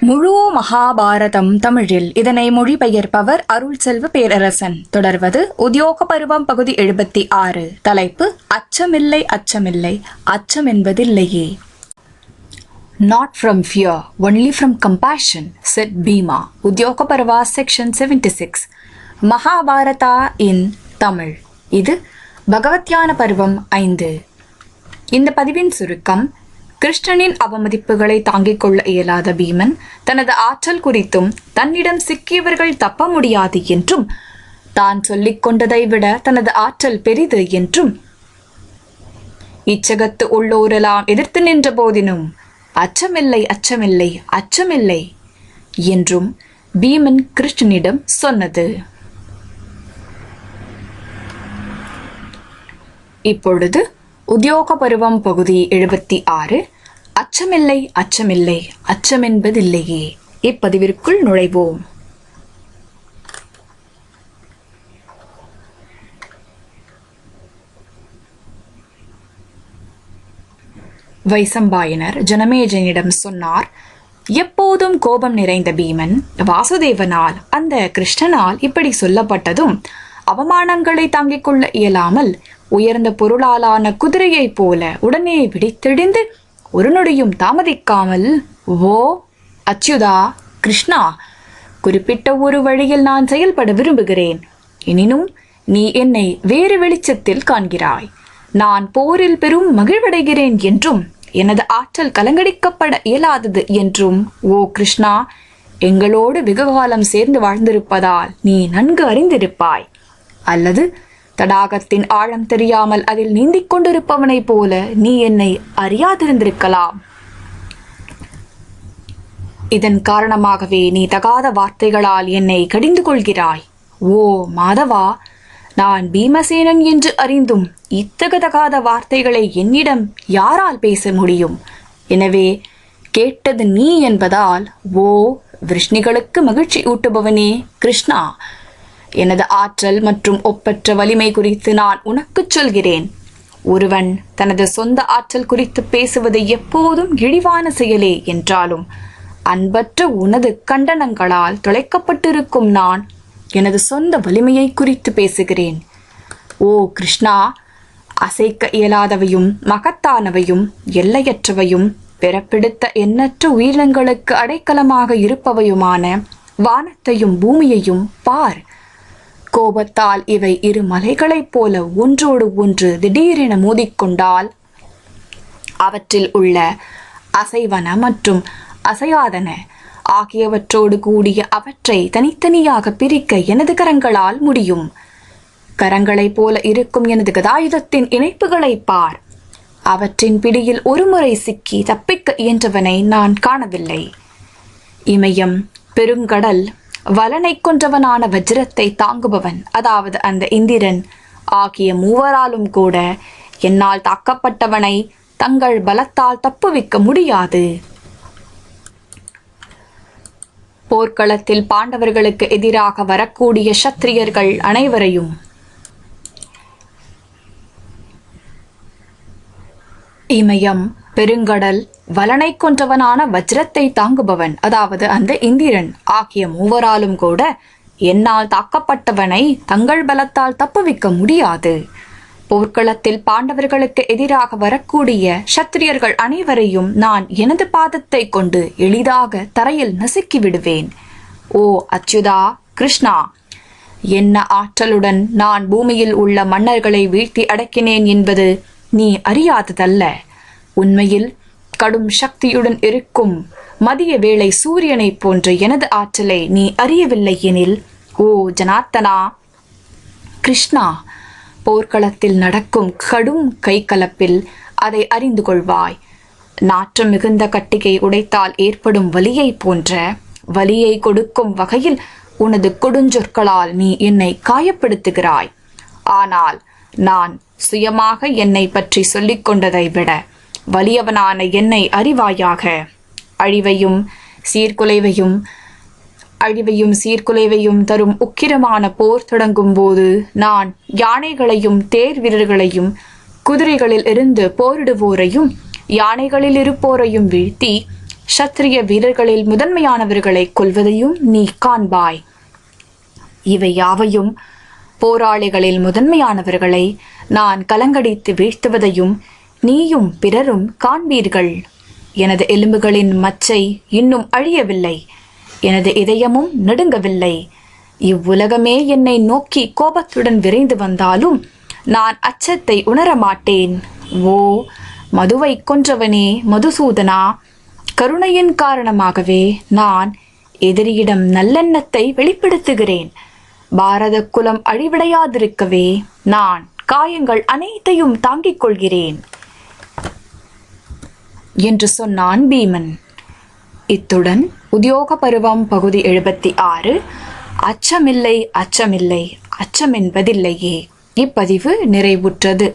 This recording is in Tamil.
முழு மகாபாரதம் தமிழில். இதனை மொழிபெயர்ப்பவர் அருள் செல்வ பேரரசன். தொடர்வது உத்தியோக பருவம் பகுதி எழுபத்தி ஆறு. தலைப்பு அச்சமில்லை அச்சமில்லை. அச்சம் என்பதில்லையே. Not from fear only from compassion said Bhima Udyoga Parva section seventy six Mahabharata in Tamil. இது பகவத்யான பருவம் ஐந்து. இந்த பதிவின் சுருக்கம் கிருஷ்ணனின் அவமதிப்புகளை தாங்கிக் கொள்ள இயலாத பீமன் தனது ஆற்றல் குறித்தும் தன்னிடம் சிக்கியவர்கள் தப்ப முடியாது என்றும் தான் சொல்லிக் கொண்டதை விட தனது ஆற்றல் பெரிது என்றும். இச்சகத்து உள்ளோரெல்லாம் எதிர்த்து நின்ற போதினும் அச்சமில்லை அச்சமில்லை அச்சமில்லை என்றும் பீமன் கிருஷ்ணனிடம் சொன்னது. இப்பொழுது உத்தியோக பருவம் பகுதி எழுபத்தி ஆறு. அச்சமில்லை அச்சமில்லை அச்சமென்பதில்லையே. இப்பதிவிற்குள் நுழைவோம். வைசம்பாயனர் ஜனமேஜனிடம் சொன்னார் எப்போதும் கோபம் நிறைந்த பீமன் வாசுதேவனால் அந்த கிருஷ்ணனால் இப்படி சொல்லப்பட்டதும் அவமானங்களை தாங்கிக் கொள்ள இயலாமல் உயர்ந்த பொருளாலான குதிரையைப் போல உடனே விழித்தெழுந்து ஒரு நொடியும் தாமதிக்காமல் ஓ அச்சுதா கிருஷ்ணா குறிப்பிட்ட ஒரு வழியில் நான் செயல்பட விரும்புகிறேன். எனினும் நீ என்னை வேறு வெளிச்சத்தில் காண்கிறாய். நான் போரில் பெரும் மகிழ்வடைகிறேன் என்றும் எனது ஆற்றல் கலங்கடிக்கப்பட இயலாதது என்றும் ஓ கிருஷ்ணா எங்களோடு வெகுகாலம் சேர்ந்து வாழ்ந்திருப்பதால் நீ நன்கு அறிந்திருப்பாய். அல்லது தடாகத்தின் ஆழம் தெரியாமல் அதில் நீந்திக் கொண்டிருப்பவனைப் போல நீ என்னை அறியாதிருந்திருக்கலாம். இதன் காரணமாகவே நீ தகாத வார்த்தைகளால் என்னை கடிந்து கொள்கிறாய். ஓ மாதவா நான் பீமசேனன் என்று அறிந்தும் இத்தகதகாத வார்த்தைகளை என்னிடம் யாரால் பேச முடியும்? எனவே கேட்டது நீ என்பதால் ஓ விஷ்ணிகளுக்கு மகிழ்ச்சி ஊட்டுபவனே கிருஷ்ணா. எனது ஆற்றல் மற்றும் ஒப்பற்ற வலிமை குறித்து நான் உனக்குச் சொல்கிறேன். ஒருவன் தனது சொந்த ஆற்றல் குறித்து பேசுவது எப்போதும் இழிவான செயலே என்றாலும் அன்பற்ற உனது கண்டனங்களால் தொலைக்கப்பட்டிருக்கும் நான் எனது சொந்த வலிமையை குறித்து பேசுகிறேன். ஓ கிருஷ்ணா அசைக்க இயலாதவையும் மகத்தானவையும் எல்லையற்றவையும் பிறப்பிடுத்த எண்ணற்ற உயிரினங்களுக்கு அடைக்கலமாக இருப்பவையுமான வானத்தையும் பூமியையும் பார். கோபத்தால் இவை இரு மலைகளைப் போல ஒன்றோடு ஒன்று திடீரென மோதிக்கொண்டால் அவற்றில் உள்ள அசைவன மற்றும் அசையாதன ஆகியவற்றோடு கூடிய அவற்றை தனித்தனியாக பிரிக்க எனது கரங்களால் முடியும். கரங்களைப் போல இருக்கும் எனது கதாயுதத்தின் இணைப்புகளை பார். அவற்றின் பிடியில் ஒருமுறை சிக்கி தப்பிக்க இயன்றவனை நான் காணவில்லை. இமயம் பெருங்கடல் வலனை கொன்றவனான வஜ்ரத்தை தாங்குபவன் அதாவது அந்த இந்திரன். ஆகிய மூவராலும் கூட என்னால் தாக்கப்பட்டவனை தங்கள் பலத்தால் தப்புவிக்க முடியாது. போர்க்களத்தில் பாண்டவர்களுக்கு எதிராக வரக்கூடிய சத்திரியர்கள் அனைவரையும் இமயம் பெருங்கடல் வலனை கொன்றவனான வஜ்ரத்தை தாங்குபவன் அதாவது அந்த இந்திரன் ஆகிய மூவராலும் கூட என்னால் தாக்கப்பட்டவனை தங்கள் பலத்தால் தப்புவிக்க முடியாது. போர்க்களத்தில் பாண்டவர்களுக்கு எதிராக வரக்கூடிய சத்திரியர்கள் அனைவரையும் நான் எனது பாதத்தை கொண்டு எளிதாக தரையில் நசுக்கி விடுவேன். ஓ அச்சுதா கிருஷ்ணா! என்ன ஆற்றலுடன் நான் பூமியில் உள்ள மன்னர்களை வீழ்த்தி அடக்கினேன் என்பது நீ அறியாததல்ல. உண்மையில் கடும் சக்தியுடன் இருக்கும் மதிய வேளை சூரியனைப் போன்ற எனது ஆற்றலை நீ அறியவில்லை எனில் ஓ ஜனார்த்தனா! கிருஷ்ணா போர்க்களத்தில் நடக்கும் கடும் கைகலப்பில் அதை அறிந்து கொள்வாய். நாற்றம் மிகுந்த கட்டிகை உடைத்தால் ஏற்படும் வலியை போன்ற வலியை கொடுக்கும் வகையில் உனது கொடுஞ்சொற்களால் நீ என்னை காயப்படுத்துகிறாய். ஆனால் நான் சுயமாக என்னை பற்றி சொல்லிக் கொண்டதை விட வலியவனான என்னை அறிவாயாக. அழிவையும் சீர்குலைவையும் அழிவையும் சீர்குலைவையும் தரும் உக்கிரமான போர் தொடங்கும் போது நான் யானைகளையும் தேர் வீரர்களையும் குதிரைகளில் இருந்து போரிடுவோரையும் யானைகளில் இருப்போரையும் வீழ்த்தி சத்திரிய வீரர்களில் முதன்மையானவர்களை கொல்வதையும் நீ காண்பாய். இவை யாவையும் போராளிகளில் முதன்மையானவர்களை நான் கலங்கடித்து வீழ்த்துவதையும் நீயும் பிறரும் காண்பீர்கள். எனது எலும்புகளின் மச்சை இன்னும் அழியவில்லை. எனது இதயமும் நடுங்கவில்லை. இவ்வுலகமே என்னை நோக்கி கோபத்துடன் விரைந்து வந்தாலும் நான் அச்சத்தை உணரமாட்டேன். ஓ மதுவை கொன்றவனே மதுசூதனா? கருணையின் காரணமாகவே நான் எதிரியிடம் நல்லெண்ணத்தை வெளிப்படுத்துகிறேன். பாரத குலம் அழிவடையாதிருக்கவே நான் காயங்கள் அனைத்தையும் தாங்கிக் கொள்கிறேன். என்று சொன்னான் பீமன் இத்துடன் உத்தியோக பருவம் பகுதி எழுபத்தி ஆறு. அச்சமில்லை அச்சமில்லை அச்சம் என்பதில்லையே இப்பதிவு நிறைவுற்றது.